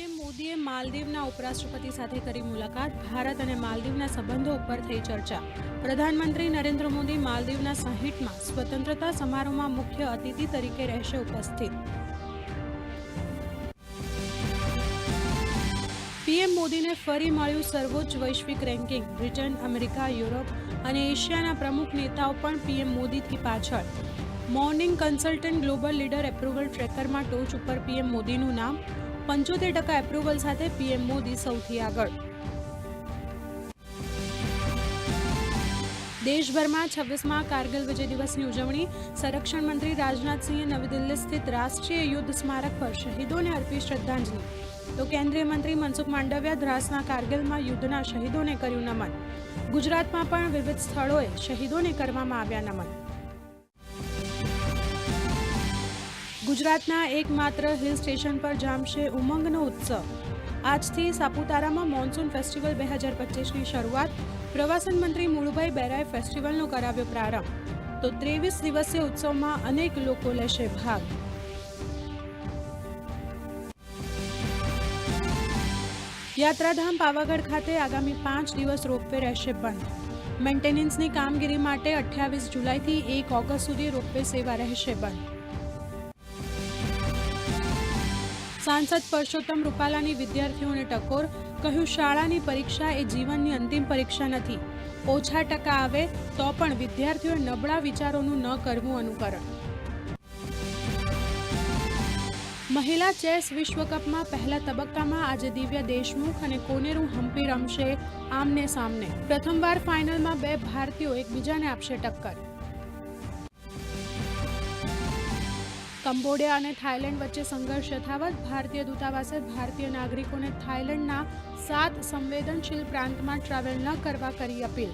PM મોદીએ માલદીવના ઉપરાષ્ટ્રપતિ સાથે કરી મુલાકાત. ભારત અને માલદીવના સંબંધો ઉપર થઈ ચર્ચા. પ્રધાનમંત્રી નરેન્દ્ર મોદી માલદીવના સાહીઠમાં સ્વતંત્રતા સમારોહમાં મુખ્ય અતિથિ તરીકે રહેશે ઉપસ્થિત. પીએમ મોદીને ફરી મળ્યું સર્વોચ્ચ વૈશ્વિક રેન્કિંગ. બ્રિટન, અમેરિકા, યુરોપ અને એશિયાના પ્રમુખ નેતાઓ પણ પીએમ મોદીથી પાછળ. Morning consultant global leader approval ટ્રેકરમાં ટોચ ઉપર પીએમ મોદીનું નામ. પંચોતેર ટકા એપ્રુવલ સાથે પીએમ મોદી સૌથી આગળ. દેશભરમાં છવ્વીસમાં કારગિલ વિજય દિવસની ઉજવણી. સંરક્ષણ મંત્રી રાજનાથસિંહે નવી દિલ્હી સ્થિત રાષ્ટ્રીય યુદ્ધ સ્મારક પર શહીદોને અર્પી શ્રદ્ધાંજલિ. તો કેન્દ્રીય મંત્રી મનસુખ માંડવિયા દ્રાસના કારગિલમાં યુદ્ધના શહીદોને કર્યું નમન. ગુજરાતમાં પણ વિવિધ સ્થળોએ શહીદોને કરવામાં આવ્યા નમન. ગુજરાતના એકમાત્ર હિલ સ્ટેશન પર જામશે ઉમંગનો ઉત્સવ. આજથી સાપુતારામાં મોન્સૂન ફેસ્ટિવલ બે હજાર પચીસની શરૂઆત પ્રવાસન મંત્રી મુળુભાઈ બેરાએ ફેસ્ટિવલનો કરાવ્યો પ્રારંભ. તો ત્રેવીસ દિવસીય ઉત્સવમાં અનેક લોકો લેશે ભાગ. યાત્રાધામ પાવાગઢ ખાતે આગામી પાંચ દિવસ રોપવે રહેશે બંધ. મેન્ટેનન્સની કામગીરી માટે અઠ્યાવીસ જુલાઈથી એક ઓગસ્ટ સુધી રોપવે સેવા રહેશે બંધ. સાંસદ પરસોત્તમ રૂપાલાની વિદ્યાર્થીઓને ટકોર, કહ્યું, શાળાની પરીક્ષા એ જીવનની અંતિમ પરીક્ષા નથી. ઓછા ટકા આવે તો પણ વિદ્યાર્થીઓએ નબળા વિચારોનું ન કરવું અનુકરણ. મહિલા ચેસ વિશ્વકપમાં પહેલા તબક્કામાં આજે દિવ્ય દેશમુખ અને કોનેરુ હમ્પી રમશે આમને સામને. પ્રથમવાર ફાઇનલમાં બે ભારતીયો એકબીજાને આપશે ટક્કર. કંબોડિયા અને થાઇલેન્ડ વચ્ચે સંઘર્ષ યથાવત, ભારતીય દૂતાવાસે ભારતીય નાગરિકોને થાઇલેન્ડના સાત સંવેદનશીલ પ્રાંતમાં ટ્રાવેલ ન કરવા કરી અપીલ.